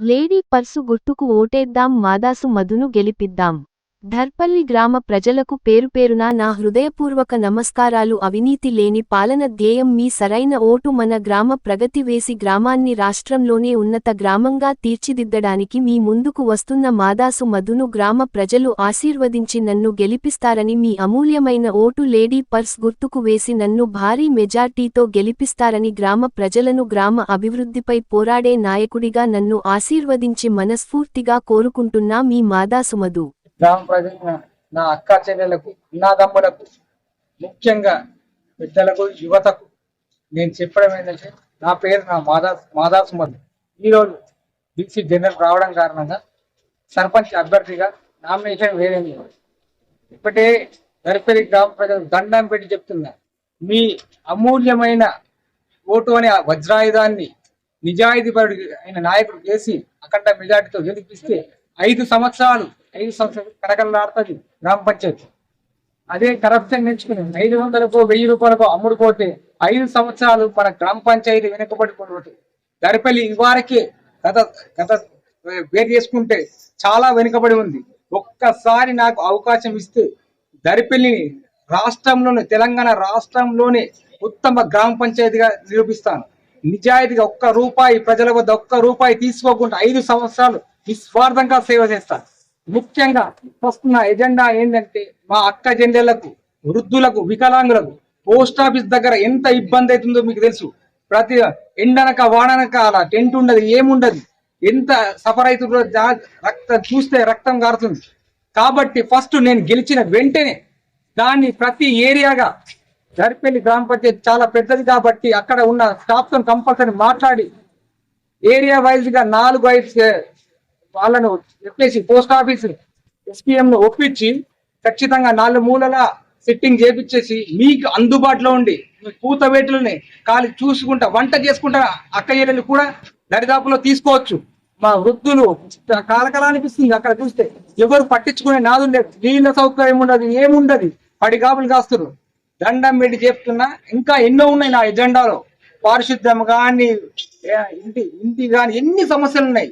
Lady purse గుట్టుకు ఓటేద్దాం మాదాసు మధును గెలిపిద్దాం. ధర్పల్లి గ్రామ ప్రజలకు పేరుపేరున నా హృదయపూర్వక నమస్కారాలు. అవినీతి లేని పాలన ధ్యేయం మీ సరైన ఓటు మన గ్రామ ప్రగతి వేసి గ్రామాన్ని రాష్ట్రంలోనే ఉన్నత గ్రామంగా తీర్చిదిద్దడానికి మీ ముందుకు వస్తున్న మాదాసు మధును గ్రామ ప్రజలు ఆశీర్వదించి నన్ను గెలిపిస్తారని మీ అమూల్యమైన ఓటు లేడీ పర్స్ గుర్తుకు వేసి నన్ను భారీ మెజార్టీతో గెలిపిస్తారని గ్రామ ప్రజలను గ్రామ అభివృద్ధిపై పోరాడే నాయకుడిగా నన్ను ఆశీర్వదించి మనస్ఫూర్తిగా కోరుకుంటున్నా మీ మాదాసు మధు. గ్రామ ప్రజలు నా- అక్క చెల్లెలకు అన్నాదమ్ములకు ముఖ్యంగా పెద్దలకు యువతకు నేను చెప్పడం ఏంటంటే నా పేరు నా మాదాస్ మాదాస్ మధు ఈరోజు బీసీ జనరల్ రావడం కారణంగా సర్పంచ్ అభ్యర్థిగా నామినేషన్ వేరేమి ఇప్పటే దరిపల్లి గ్రామ ప్రజలు దండం పెట్టి చెప్తున్నా మీ అమూల్యమైన ఓటు అనే వజ్రాయుధాన్ని నిజాయితీపరుడు అయిన నాయకుడు చేసి అఖండ మెజార్టీతో గెలిపిస్తే ఐదు సంవత్సరాలు ఐదు సంవత్సరాలు కడకలాడుతుంది గ్రామ పంచాయతీ. అదే కరప్షన్ నేర్చుకుని ఐదు వందలకు వెయ్యి రూపాయలకు అమ్ముడుపోతే ఐదు సంవత్సరాలు మన గ్రామ పంచాయతీ వెనుకబడిపోతుంది దరిపల్లి ఇవారకే గత గత వేరు చేసుకుంటే చాలా వెనుకబడి ఉంది. ఒక్కసారి నాకు అవకాశం ఇస్తే దరిపల్లిని రాష్ట్రంలోనే తెలంగాణ రాష్ట్రంలోనే ఉత్తమ గ్రామ పంచాయతీగా నిరూపిస్తాను. నిజాయితీగా ఒక్క రూపాయి ప్రజల వద్ద ఒక్క రూపాయి తీసుకోకుండా ఐదు సంవత్సరాలు నిస్వార్థంగా సేవ చేస్తాను. ముఖ్యంగా వస్తున్న ఎజెండా ఏంటంటే మా అక్క జెండలకు వృద్ధులకు వికలాంగులకు పోస్ట్ ఆఫీస్ దగ్గర ఎంత ఇబ్బంది అవుతుందో మీకు తెలుసు. ప్రతి ఎండనక వాడనక అలా టెంట్ ఉండదు ఏముండదు. ఎంత సఫర్ అవుతుందో రక్తం చూస్తే రక్తం కారుతుంది. కాబట్టి ఫస్ట్ నేను గెలిచిన వెంటనే దాన్ని ప్రతి ఏరియాగా జరిపల్లి గ్రామ పంచాయతీ చాలా పెద్దది కాబట్టి అక్కడ ఉన్న స్టాఫ్తో కంపల్సరీ మాట్లాడి ఏరియా వైజ్గా నాలుగు ఐదు వాళ్ళను చెప్పేసి పోస్ట్ ఆఫీస్ ఎస్పీఎం ను ఒప్పించి ఖచ్చితంగా నాలుగు మూలల సిట్టింగ్ చేపించేసి మీకు అందుబాటులో ఉండి మీ పూతవేటులని కాలి చూసుకుంటా వంట చేసుకుంటా అక్క చెల్లెలు కూడా దరిదాపులో తీసుకోవచ్చు. మా వృద్ధులు కాలకలా అనిపిస్తుంది అక్కడ చూస్తే. ఎవరు పట్టించుకునే నాదు లేదు నీళ్ళ సౌకర్యం ఉండదు ఏముండదు. పడిగాపులు కాస్తున్నారు దండం పెట్టి చెప్తున్నా ఇంకా ఎన్నో ఉన్నాయి నా ఎజెండాలో. పారిశుద్ధ్యం కానీ ఇంటి ఇంటి కానీ ఎన్ని సమస్యలు ఉన్నాయి?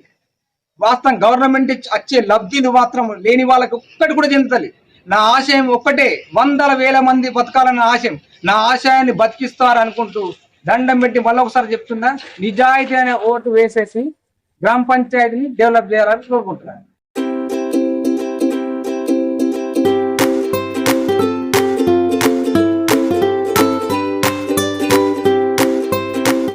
వాస్తవం గవర్నమెంట్ వచ్చే లబ్ధిని మాత్రం లేని వాళ్ళకి ఒక్కటి కూడా చెందుతుంది నా ఆశయం ఒక్కటే వందల వేల మంది బతకాలన్న ఆశయం. నా ఆశయాన్ని బతికిస్తారు అనుకుంటూ దండం పెట్టి మళ్ళీ ఒకసారి చెప్తున్నా నిజాయితీ అనే ఓటు వేసేసి గ్రామ పంచాయతీని డెవలప్ చేయాలని కోరుకుంటున్నాను.